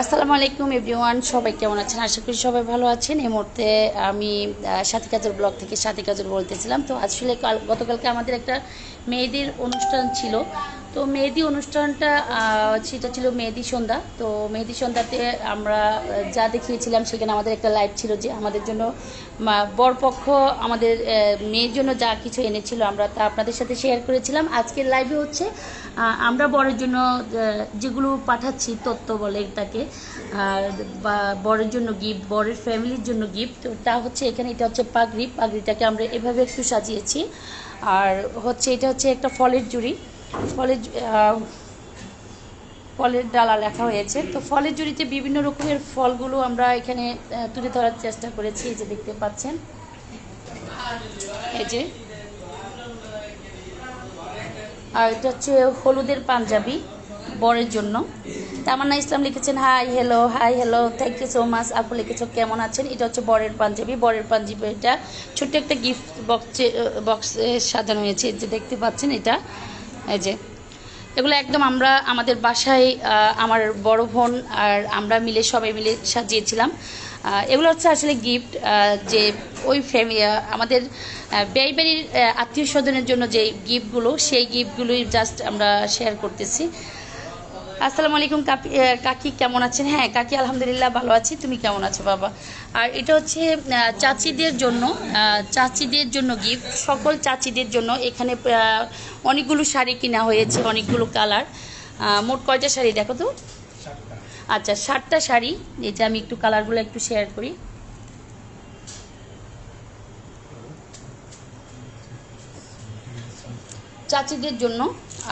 আসসালামু আলাইকুম, এভরিওয়ান। সবাই কেমন আছেন? আশা করি সবাই ভালো আছেন। এই মুহূর্তে আমি সাথী কাজের ব্লগ থেকে সাথী কাজের বলতেছিলাম। তো আসলে কাল গতকালকে আমাদের একটা মেয়েদের অনুষ্ঠান ছিল। তো মেহেদি অনুষ্ঠানটা সেটা ছিল মেহেদি সন্ধ্যা। তো মেহেদি সন্ধ্যাতে আমরা যা দেখিয়েছিলাম সেখানে আমাদের একটা লাইভ ছিল যে আমাদের জন্য বরপক্ষ আমাদের মেয়ের জন্য যা কিছু এনেছিল আমরা তা আপনাদের সাথে শেয়ার করেছিলাম। আজকের লাইভে হচ্ছে আমরা বরের জন্য যেগুলো পাঠাচ্ছি তত্ত্ব বলে তাকে বা, বরের জন্য গিফট বরের ফ্যামিলির জন্য গিফট তো তা হচ্ছে এখানে, এটা হচ্ছে পাগড়ি। পাগড়িটাকে আমরা এভাবে একটু সাজিয়েছি। আর হচ্ছে, এটা হচ্ছে একটা ফলের জুড়ি। ফলের ফলের ডালা লেখা হয়েছে। তো ফলের জুড়িতে বিভিন্ন রকমের ফলগুলো আমরা এখানে তুলে ধরার চেষ্টা করেছি, এই যে দেখতে পাচ্ছেন। এই যে। আর এটা হচ্ছে হলুদের পাঞ্জাবি, বরের জন্য। তামান্না ইসলাম লিখেছেন, hi, hello hi, hello thank you so much আপু লিখেছ, কেমন আছেন? এটা হচ্ছে বরের পাঞ্জাবি। বরের পাঞ্জাবিটা ছোট্ট একটা গিফট বক্সে বক্সে সাজানো হয়েছে যে দেখতে পাচ্ছেন এটা। এই যে, এগুলো একদম আমরা আমাদের বাসায় আমার বড় বোন আর আমরা মিলে সবাই মিলে সাজিয়েছিলাম। এগুলো হচ্ছে আসলে গিফট যে ওই ফ্যামিলি আমাদের ব্যয় বাড়ির আত্মীয় স্বজনের জন্য যে গিফটগুলো সেই গিফটগুলোই জাস্ট আমরা শেয়ার করতেছি। আসসালামু আলাইকুম কাকি, কেমন আছেন? হ্যাঁ কাকি, আলহামদুলিল্লাহ ভালো আছি। তুমি কেমন আছো বাবা? আর এটা হচ্ছে চাচিদের জন্য চাচিদের জন্য গিফট সকল চাচিদের জন্য এখানে অনেকগুলো শাড়ি কিনা হয়েছে, অনেকগুলো কালার। মোট কয়টা শাড়ি দেখো তো? আচ্ছা ষাটটা শাড়ি। এটা আমি একটু কালারগুলো একটু শেয়ার করি। চাচিদের জন্য,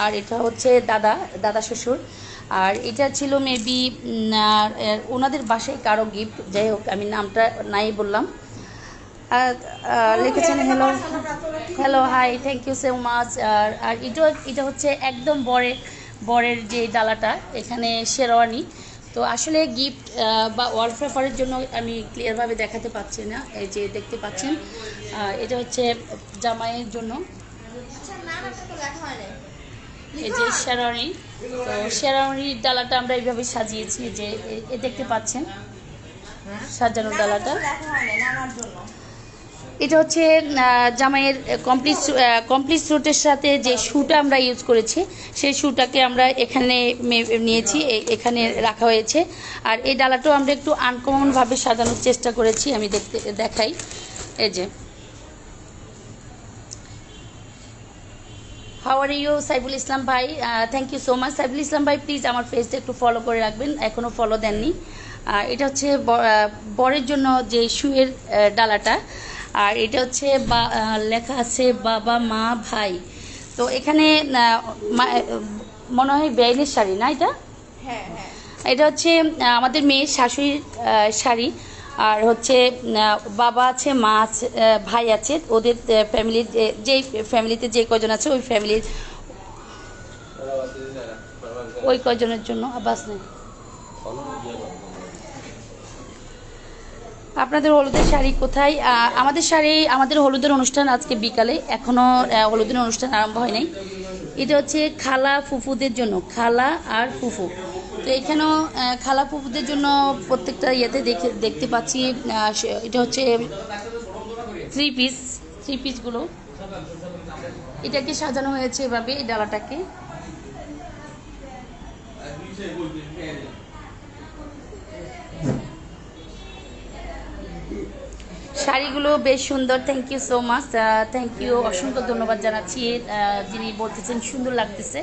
আর এটা হচ্ছে দাদা দাদা শ্বশুর। আর এটা ছিল মেবি ওনাদের বাসায় কারও গিফট যাই হোক আমি নামটা নাই বললাম। লিখেছেন hello hello hi thank you so much আর আর এটা এটা হচ্ছে একদম বরের বরের যে ডালাটা এখানে শেরওয়ানি। তো আসলে গিফট বা ওয়ালপেপারের জন্য আমি ক্লিয়ারভাবে দেখাতে পাচ্ছি না এই যে দেখতে পাচ্ছেন। এটা হচ্ছে জামাইয়ের জন্য। এই যে শেরানি তো শেরানির ডালাটা আমরা এইভাবে সাজিয়েছি যে এ- দেখতে পাচ্ছেন সাজানো ডালাটা। এটা হচ্ছে জামাইয়ের কমপ্লিট কমপ্লিট স্যুটের সাথে যে শ্যুটা আমরা ইউজ করেছি, সেই শ্যুটাকে আমরা এখানে নিয়েছি এখানে রাখা হয়েছে। আর এই ডালাটাও আমরা একটু আনকমনভাবে সাজানোর চেষ্টা করেছি, আমি দেখতে, দেখাই। এই যে how are you Saiful Islam ভাই thank you so much Saiful Islam ভাই প্লিজ আমার পেজটা একটু ফলো করে রাখবেন। এখনও ফলো দেননি। এটা হচ্ছে বরের জন্য যে শুয়ের ডালাটা। আর এটা হচ্ছে বা- লেখা আছে বাবা মা ভাই। তো এখানে মনে হয় বেআইনের শাড়ি না এটা? হ্যাঁ হ্যাঁ। এটা হচ্ছে আমাদের মেয়ের শাশুড়ির শাড়ি। আর হচ্ছে বাবা আছে, মা আছে ভাই আছে, ওদের ফ্যামিলির যেই ফ্যামিলিতে যে কজন আছে, ওই ফ্যামিলির ওই কজনের জন্য আবাস নেই আপনাদের হলুদের শাড়ি কোথায়? আমাদের শাড়ি, আমাদের হলুদের অনুষ্ঠান আজকে বিকালে, এখনও হলুদের অনুষ্ঠান আরম্ভ হয় নাই। এটা হচ্ছে খালা ফুফুদের জন্য, খালা আর ফুফু। তো এখানেও আহ, খালা ফুফুদের জন্য প্রত্যেকটা ইয়েতে দেখে দেখতে পাচ্ছি এটা হচ্ছে থ্রি পিস থ্রি পিসগুলো এটাকে সাজানো হয়েছে এভাবে এই ডালাটাকে। শাড়িগুলো বেশ সুন্দর thank you so much thank you অসংখ্য ধন্যবাদ জানাচ্ছি যিনি বলতেছেন সুন্দর লাগতেছে।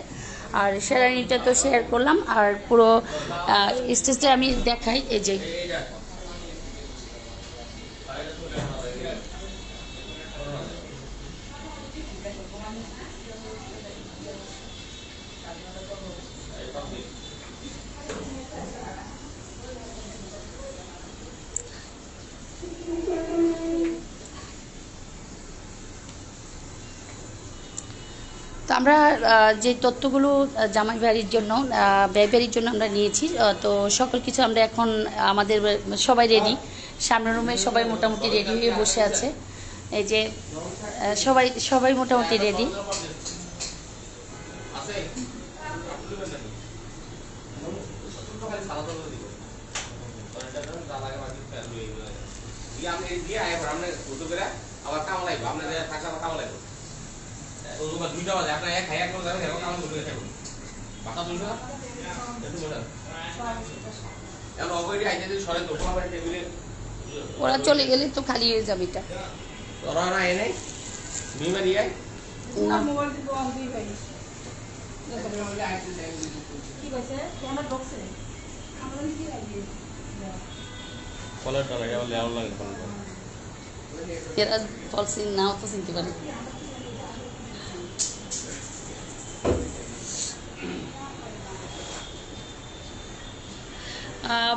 আর শেরানিটা তো শেয়ার করলাম আর পুরো স্টেজটা আমি দেখাই এই যে। তো আমরা যে তথ্যগুলো জামাই ভাইয়ের জন্য ব্যয়বাড়ির জন্য আমরা নিয়েছি তো সকল কিছু আমরা এখন আমাদের সবাই রেডি সামনের রুমে সবাই মোটামুটি রেডি হয়ে বসে আছে। এই যে সবাই সবাই মোটামুটি রেডি আবার কামলাইব। আপনাদের থাকলে আবার কামলাইব। লাগবে দুবার দুইটা বাজে আপনি এক খাই এক করে যাবেন এখন কাম করে থাকবেন বাসা তুলবে একটু এখন অবৈধ আইতে যদি সরে তো কোনো টেবিলে ওরা চলে গেলে তো খালি হয়ে যাবে এটা। না এনে দিয়ে টানা গেলে লেওয়া লাগে কলার এরা ফলস নাও তো চিনতে পারে।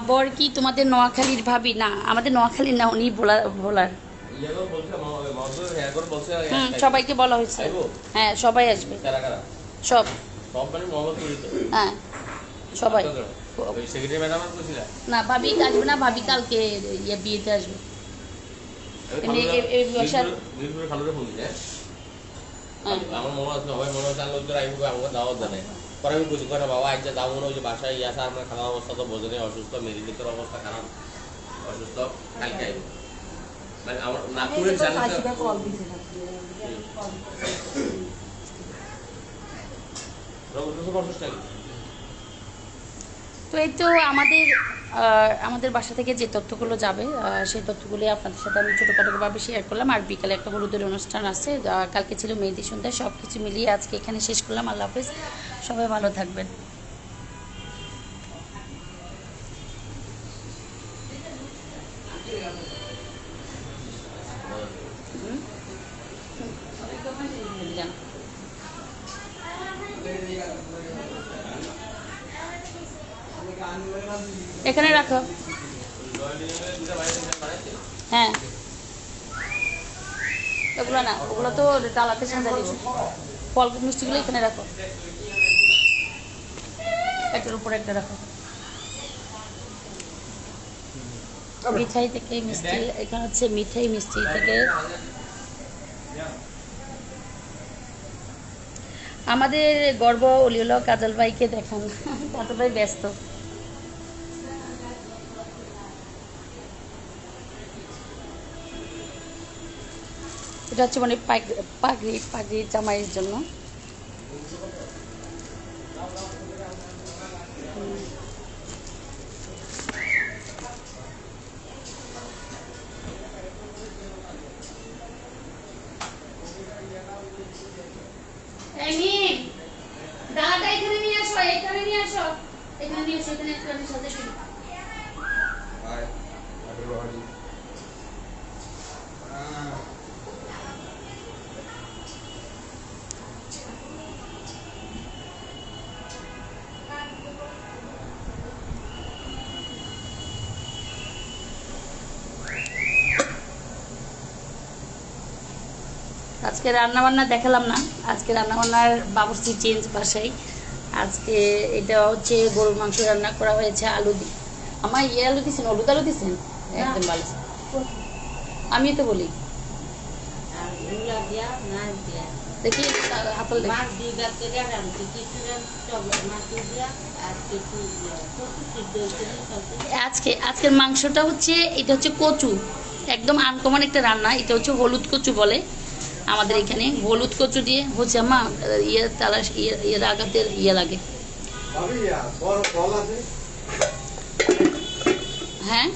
বর কি তোমাদের নোয়াখালীর ভাবি? না আমাদের নোয়াখালীর না উনি ভোলার ভোলার। হ্যাঁ হুম সবাইকে বলা হয়েছে। হ্যাঁ সবাই আসবে। সব। হ্যাঁ সবাই। আর কইছিল না ভাবি আসবে না ভাবি কালকে ইয়ে বিয়েতে আসবে। হ্যাঁ। আমার মনে আছে সবাই মনে হচ্ছে লোকদের আইবো আমাকে দাওয়াত জানে পরে আমি বুঝি করে বাবা আজ যাব মনে হয় যে বাসায় ইয়ে আছে আমার খাওয়া অবস্থা তো বোঝেনি অসুস্থ মেডিকেলের অবস্থা খারাপ অসুস্থ কালকে আইবো। মানে আমার জানা তো এই তো আমাদের আহ, আমাদের বাসা থেকে যে তথ্যগুলো যাবে আহ, সেই তথ্যগুলো আপনাদের সাথে আমি ছোটোখাটোভাবে শেয়ার করলাম। আর বিকালে একটা হলুদের অনুষ্ঠান আছে আহ, কালকে ছিল মেহেদি সন্ধ্যা সব কিছু মিলিয়ে আজকে এখানে শেষ করলাম। আল্লাহ হাফেজ। সবাই ভালো থাকবেন। এখানে রাখো। হ্যাঁ। ওগুলো না, ওগুলো তো ডালাতে সাজা দিব ফল মিষ্টিগুলো এখানে রাখো। একটার উপরে একটা রাখো। মিঠাই থেকে মিষ্টি এখানে হচ্ছে মিঠাই মিষ্টি থেকে। আমাদের গর্ব অলিউল কাজল ভাইকে দেখান। কাজল ভাই ব্যস্ত। এটা হচ্ছে মানে পাগ- পাগড়ি পাগড়ি জামাইয়ের জন্য। আজকে রান্না বান্না দেখালাম না। আজকে রান্না বান্নার বাবুর্চি চেঞ্জ বাসায়। আজকে এটা হচ্ছে গরুর মাংস রান্না করা হয়েছে আলু দি আমার ইয়ে আলু দিছেন? হলুদ আলু দিছেন? একদম ভালো আমি তো বলি। দেখি হাতল দেখি। আজকে আজকের মাংসটা হচ্ছে এটা হচ্ছে কচু। একদম আনকমন একটা রান্না। এটা হচ্ছে হলুদ কচু বলে। আমাদের এখানে হলুদ কচু দিয়ে হচ্ছে মা ইয়ে তালাশ ইয়ে ইয়ে আঘাতের ইয়ে লাগে। হ্যাঁ?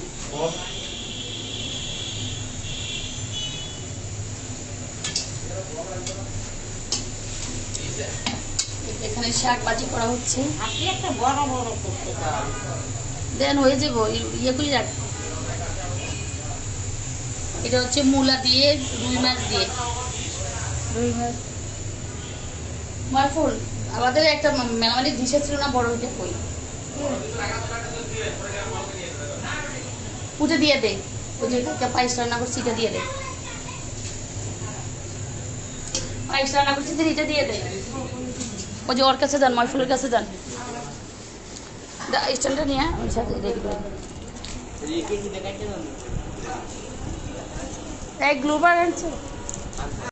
এখানে শাক বাজি করা হচ্ছে। দেন হয়ে যাব ইয়ে করে রাখ। এটা হচ্ছে মূলা দিয়ে রুই মাছ দিয়ে। রুই মাছ মারফুল আমাদের একটা মেলামানি ডিশ ছিল না বড় ওইটা কই? পুজো দিয়ে দে। একটা পায়েস রান্না করছি এটা দিয়ে দে। পায়েস রান্না করছি এটা দিয়ে দে। ওই যে ওর কাছে যান ময়ফুলের কাছে যান। স্ট্যান্ডটা নিয়ে ওই সাথে রেডি করে এক গ্লোবার আনছে।